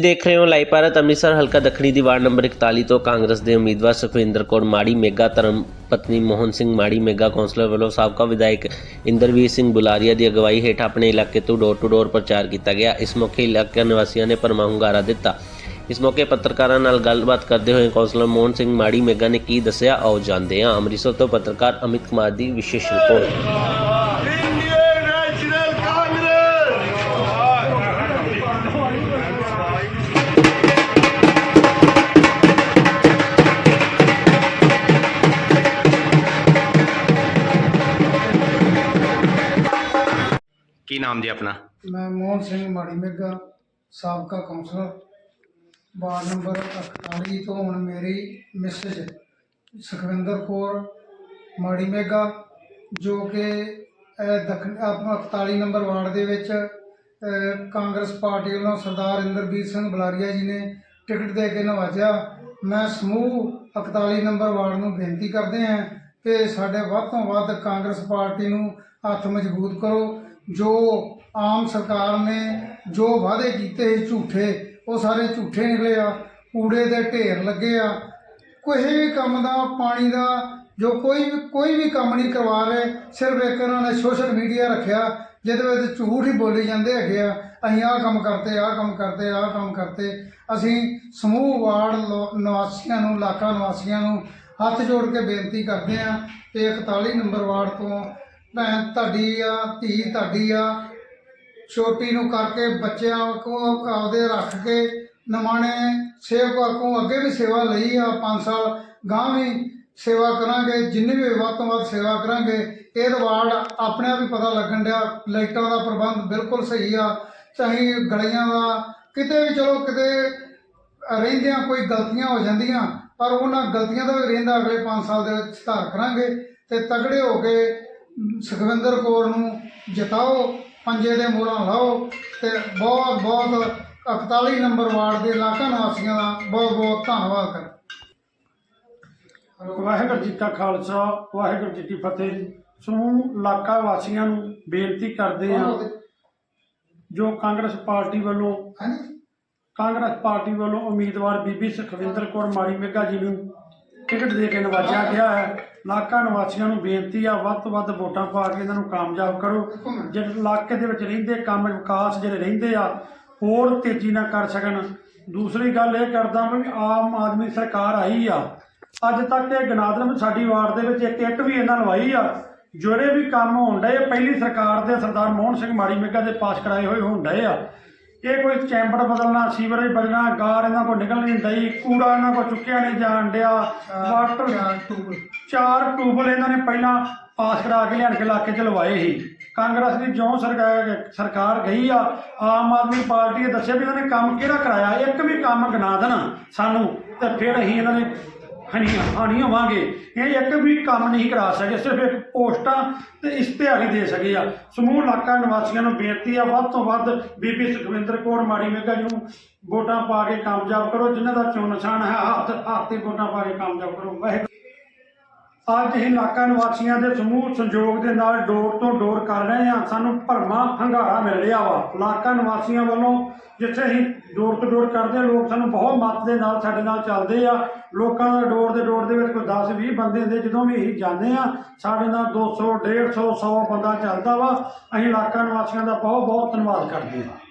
ਦੇਖ ਰਹੇ ਹੋ ਲਾਈਵ ਭਾਰਤ, ਅੰਮ੍ਰਿਤਸਰ ਹਲਕਾ ਦੱਖਣੀ ਦੀ ਵਾਰਡ ਨੰਬਰ 41 ਤੋਂ ਕਾਂਗਰਸ ਦੇ ਉਮੀਦਵਾਰ ਸੁਖਵਿੰਦਰ ਕੌਰ ਮਾੜੀ, ਮੇਗਾ ਧਰਮ ਪਤਨੀ ਮੋਹਨ ਸਿੰਘ ਮਾੜੀ, ਮੇਗਾ ਕੌਂਸਲਰ ਵੱਲੋਂ ਸਾਬਕਾ ਵਿਧਾਇਕ ਇੰਦਰਵੀਰ ਸਿੰਘ ਬੁਲਾਰੀਆ ਦੀ ਅਗਵਾਈ ਹੇਠ ਆਪਣੇ ਇਲਾਕੇ ਤੋਂ ਡੋਰ ਟੂ ਡੋਰ ਪ੍ਰਚਾਰ ਕੀਤਾ ਗਿਆ। ਇਸ ਮੌਕੇ ਇਲਾਕਾ ਨਿਵਾਸੀਆਂ ਨੇ ਪਰਮਾ ਹੁੰਗਾਰਾ ਦਿੱਤਾ। ਇਸ ਮੌਕੇ ਪੱਤਰਕਾਰਾਂ ਨਾਲ ਗੱਲਬਾਤ ਕਰਦੇ ਹੋਏ ਕੌਂਸਲਰ ਮੋਹਨ ਸਿੰਘ ਮਾੜੀ, ਮੇਗਾ ਨੇ ਕੀ ਦੱਸਿਆ, ਆਓ ਜਾਣਦੇ ਹਾਂ। ਅੰਮ੍ਰਿਤਸਰ ਤੋਂ ਪੱਤਰਕਾਰ ਅਮਿਤ ਕੁਮਾਰ ਦੀ ਵਿਸ਼ੇਸ਼ ਰਿਪੋਰਟ। ਨਾਮ ਜੀ ਆਪਣਾ? ਮੈਂ ਮੋਹਨ ਸਿੰਘ ਮਾੜੀ ਮੇਗਾ ਸਾਬਕਾ ਕੌਂਸਲਰ, ਵਾਰਡ ਨੰਬਰ 48 ਤੋਂ ਹੁਣ ਮੇਰੀ ਮਿਸਿਜ ਸੁਖਵਿੰਦਰ ਕੌਰ ਮਾੜੀ ਮੇਗਾ ਜੋ ਕਿ ਇਹ ਦੱਖਣ, ਆਪਣਾ 41 ਨੰਬਰ ਵਾਰਡ ਦੇ ਵਿੱਚ ਕਾਂਗਰਸ ਪਾਰਟੀ ਵੱਲੋਂ ਸਰਦਾਰ ਇੰਦਰਬੀਰ ਸਿੰਘ ਬੁਲਾਰੀਆ ਜੀ ਨੇ ਟਿਕਟ ਦੇ ਕੇ ਨਵਾਜਿਆ। ਮੈਂ ਸਮੂਹ 41 ਨੰਬਰ ਵਾਰਡ ਨੂੰ ਬੇਨਤੀ ਕਰਦੇ ਹਾਂ ਕਿ ਸਾਡੇ ਵੱਧ ਤੋਂ ਵੱਧ ਕਾਂਗਰਸ ਪਾਰਟੀ ਨੂੰ ਹੱਥ ਮਜ਼ਬੂਤ ਕਰੋ। ਜੋ ਆਮ ਸਰਕਾਰ ਨੇ ਜੋ ਵਾਅਦੇ ਕੀਤੇ ਸੀ ਝੂਠੇ, ਉਹ ਸਾਰੇ ਝੂਠੇ ਨਿਕਲੇ ਆ, ਕੂੜੇ ਦੇ ਢੇਰ ਲੱਗੇ ਆ। ਕੋਈ ਵੀ ਕੰਮ ਦਾ, ਪਾਣੀ ਦਾ, ਜੋ ਕੋਈ ਵੀ ਕੋਈ ਵੀ ਕੰਮ ਨਹੀਂ ਕਰਵਾ ਰਹੇ, ਸਿਰਫ ਇੱਕ ਇਹਨਾਂ ਨੇ ਸੋਸ਼ਲ ਮੀਡੀਆ ਰੱਖਿਆ, ਜਿਹਦੇ ਵਿੱਚ ਝੂਠ ਹੀ ਬੋਲੀ ਜਾਂਦੇ ਹੈਗੇ ਆ, ਅਸੀਂ ਆਹ ਕੰਮ ਕਰਤੇ ਆਹ ਕੰਮ ਕਰਤੇ ਆਹ ਕੰਮ ਕਰਤੇ ਅਸੀਂ ਸਮੂਹ ਵਾਰਡ ਲੋ- ਨਿਵਾਸੀਆਂ ਨੂੰ, ਇਲਾਕਾ ਨਿਵਾਸੀਆਂ ਨੂੰ ਹੱਥ ਜੋੜ ਕੇ ਬੇਨਤੀ ਕਰਦੇ ਆ ਕਿ 41 ਨੰਬਰ ਵਾਰਡ ਤੋਂ ਭੈਣ ਤੁਹਾਡੀ ਆ, ਧੀ ਤੁਹਾਡੀ ਆ, ਛੋਟੀ ਨੂੰ ਕਰਕੇ ਬੱਚਿਆਂ ਕੋ ਆਪਦੇ ਰੱਖ ਕੇ ਨਮਾਣੇ ਸੇਵਕਾਂ ਕੋ ਅੱਗੇ ਵੀ ਸੇਵਾ ਲਈ ਆ 5 ਸਾਲ ਗਾਂ ਵੀ ਸੇਵਾ ਕਰਾਂਗੇ, ਜਿੰਨੀ ਵੀ ਵੱਧ ਤੋਂ ਵੱਧ ਸੇਵਾ ਕਰਾਂਗੇ, ਇਹ ਵਾਰਡ ਆਪਣੇ ਆਪ ਹੀ ਪਤਾ ਲੱਗਣ ਡਿਆ, ਲਾਈਟਾਂ ਦਾ ਪ੍ਰਬੰਧ ਬਿਲਕੁਲ ਸਹੀ ਆ, ਚਾਹੇ ਗਲੀਆਂ ਦਾ, ਕਿਤੇ ਵੀ ਚਲੋ ਕਿਤੇ ਰਹਿੰਦਿਆਂ ਕੋਈ ਗਲਤੀਆਂ ਹੋ ਜਾਂਦੀਆਂ, ਪਰ ਉਹਨਾਂ ਗਲਤੀਆਂ ਦਾ ਵੀ ਰਹਿੰਦਾ, ਅਗਲੇ 5 ਸਾਲ ਦੇ ਵਿੱਚ ਸੁਧਾਰ ਕਰਾਂਗੇ ਤੇ ਤਗੜੇ ਹੋ ਕੇ ਸੁਖਵਿੰਦਰ ਕੌਰ ਨੂੰ ਜਿਤਾਓ ਪੰਜੇ ਦੇ ਮੋਹਰਾਂ ਲਾਓ ਤੇ ਬਹੁਤ ਬਹੁਤ 41 ਨੰਬਰ ਵਾਰਡ ਦੇ ਇਲਾਕਾ ਨਿਵਾਸੀਆਂ ਦਾ ਬਹੁਤ ਬਹੁਤ ਧੰਨਵਾਦ ਕਰ ਵਾਹਿਗੁਰੂ ਜੀ ਕਾ ਖਾਲਸਾ ਵਾਹਿਗੁਰੂ ਜੀ ਕੀ ਫਤਿਹ। ਸਮੂਹ ਇਲਾਕਾ ਵਾਸੀਆਂ ਨੂੰ ਬੇਨਤੀ ਕਰਦੇ ਹਾਂ ਜੋ ਕਾਂਗਰਸ ਪਾਰਟੀ ਵੱਲੋਂ ਕਾਂਗਰਸ ਪਾਰਟੀ ਵੱਲੋਂ ਉਮੀਦਵਾਰ ਬੀਬੀ ਸੁਖਵਿੰਦਰ ਕੌਰ ਮਾੜੀ ਮੇਗਾ ਜੀ ਨੂੰ ਟਿਕਟ ਦੇ ਕੇ ਨਵਾਜਿਆ ਗਿਆ ਹੈ। ਇਲਾਕਾ ਨਿਵਾਸੀਆਂ ਨੂੰ ਬੇਨਤੀ ਆ, ਵੱਧ ਤੋਂ ਵੱਧ ਵੋਟਾਂ ਪਾ ਕੇ ਇਹਨਾਂ ਨੂੰ ਕਾਮਯਾਬ ਕਰੋ। ਜਿਹੜੇ ਇਲਾਕੇ ਦੇ ਵਿੱਚ ਰਹਿੰਦੇ, ਕੰਮ ਵਿਕਾਸ ਜਿਹੜੇ ਰਹਿੰਦੇ ਆ, ਹੋਰ ਤੇਜ਼ੀ ਨਾਲ ਕਰ ਸਕਣ। ਦੂਸਰੀ ਗੱਲ ਇਹ ਕਰਦਾ ਮੈਂ ਵੀ ਆਮ ਆਦਮੀ ਸਰਕਾਰ ਆਈ ਆ। ਅੱਜ ਤੱਕ ਇਹ ਗਨਾਦਰਮ ਸਾਡੀ ਵਾਰਡ ਦੇ ਵਿੱਚ ਇੱਕ ਇੱਕ ਵੀ ਇਹਨਾਂ ਲਵਾਈ ਆ। ਜਿਹੜੇ ਵੀ ਕੰਮ ਹੋਣ ਡਏ ਪਹਿਲੀ ਸਰਕਾਰ ਦੇ ਸਰਦਾਰ ਮੋਹਨ ਸਿੰਘ ਮਾੜੀ ਮੇਗਾ ਦੇ ਪਾਸ ਕਰਾਏ ਹੋਏ ਹੋਣ ਡਏ ਆ। ਇਹ ਕੋਈ ਚੈਂਬਰ ਬਦਲਣਾ ਸੀਵਰੇਜ ਬਦਲਣਾ ਗਾਰ ਇਹਨਾਂ ਕੋਲ ਨਿਕਲ ਨਹੀਂ ਡਈ ਕੂੜਾ ਇਹਨਾਂ ਕੋਲ ਚੁੱਕਿਆ ਨਹੀਂ ਜਾਣ ਡਿਆ ਵਾਟਰ ਚਾਰ ਟੂਬਲ। ਇਹਨਾਂ ਨੇ ਪਹਿਲਾਂ ਪਾਸ ਕਰਾ ਕੇ ਲਿਆਣ ਕੇ ਇਲਾਕੇ ਚ ਲਵਾਏ ਸੀ। ਕਾਂਗਰਸ ਦੀ ਜਿਉਂ ਸਰਕਾਰ ਸਰਕਾਰ ਗਈ ਆ ਆਮ ਆਦਮੀ ਪਾਰਟੀ ਨੇ ਦੱਸਿਆ ਵੀ ਇਹਨਾਂ ਨੇ ਕੰਮ ਕਿਹੜਾ ਕਰਾਇਆ? ਇੱਕ ਵੀ ਕੰਮ ਗਿਣਾ ਦੇਣ ਸਾਨੂੰ ਤੇ ਫਿਰ ਅਸੀਂ ਇਹਨਾਂ ਦੇ ਹਣੀ ਹਾਣੀ ਹੋਵਾਂਗੇ ਇਹ ਇੱਕ ਵੀ ਕੰਮ ਨਹੀਂ ਕਰਾ ਸਕੇ, ਸਿਰਫ ਇੱਕ ਪੋਸਟਾਂ ਤੇ ਇਸ਼ਤਿਹਾਰੀ ਦੇ ਸਕੇ ਆ। ਸਮੂਹ ਇਲਾਕਾ ਨਿਵਾਸੀਆਂ ਨੂੰ ਬੇਨਤੀ ਆ, ਵੱਧ ਤੋਂ ਵੱਧ ਬੀਬੀ ਸੁਖਵਿੰਦਰ ਕੌਰ, ਮਾੜੀ ਮੇਗਾ ਜੀ ਨੂੰ ਵੋਟਾਂ ਪਾ ਕੇ ਕਾਮਯਾਬ ਕਰੋ। ਜਿਨ੍ਹਾਂ ਦਾ ਚੋਣ ਨਿਸ਼ਾਨ ਹੈ, ਹੱਥ ਹੱਥ ਤੇ ਵੋਟਾਂ ਪਾ ਕੇ ਕਾਮਯਾਬ ਕਰੋ। ਵਾਹਿਗੁਰੂ। ਅੱਜ ਅਸੀਂ ਇਲਾਕਾ ਨਿਵਾਸੀਆਂ ਦੇ ਸਮੂਹ ਸੰਯੋਗ ਦੇ ਨਾਲ ਡੋਰ ਤੋਂ ਡੋਰ ਕਰ ਰਹੇ ਹਾਂ। ਸਾਨੂੰ ਭਰਮਾ ਹੰਗਾਰਾ ਮਿਲ ਰਿਹਾ ਵਾ। ਇਲਾਕਾ ਨਿਵਾਸੀਆਂ ਵੱਲੋਂ ਜਿੱਥੇ ਅਸੀਂ ਡੋਰ ਤੋਂ ਡੋਰ ਕਰਦੇ ਹਾਂ, ਲੋਕ ਸਾਨੂੰ ਬਹੁਤ ਮੱਤ ਦੇ ਨਾਲ ਸਾਡੇ ਨਾਲ ਚੱਲਦੇ ਆ। ਲੋਕਾਂ ਦਾ ਡੋਰ ਦੇ ਡੋਰ ਦੇ ਵਿੱਚ ਕੋਈ 10 20 ਬੰਦੇ ਹੁੰਦੇ ਜਦੋਂ ਵੀ ਅਸੀਂ ਜਾਂਦੇ ਆ ਸਾਡੇ ਨਾਲ 200 150 100 ਬੰਦਾ ਚੱਲਦਾ ਵਾ। ਅਸੀਂ ਇਲਾਕਾ ਨਿਵਾਸੀਆਂ ਦਾ ਬਹੁਤ ਬਹੁਤ ਧੰਨਵਾਦ ਕਰਦੇ ਹਾਂ।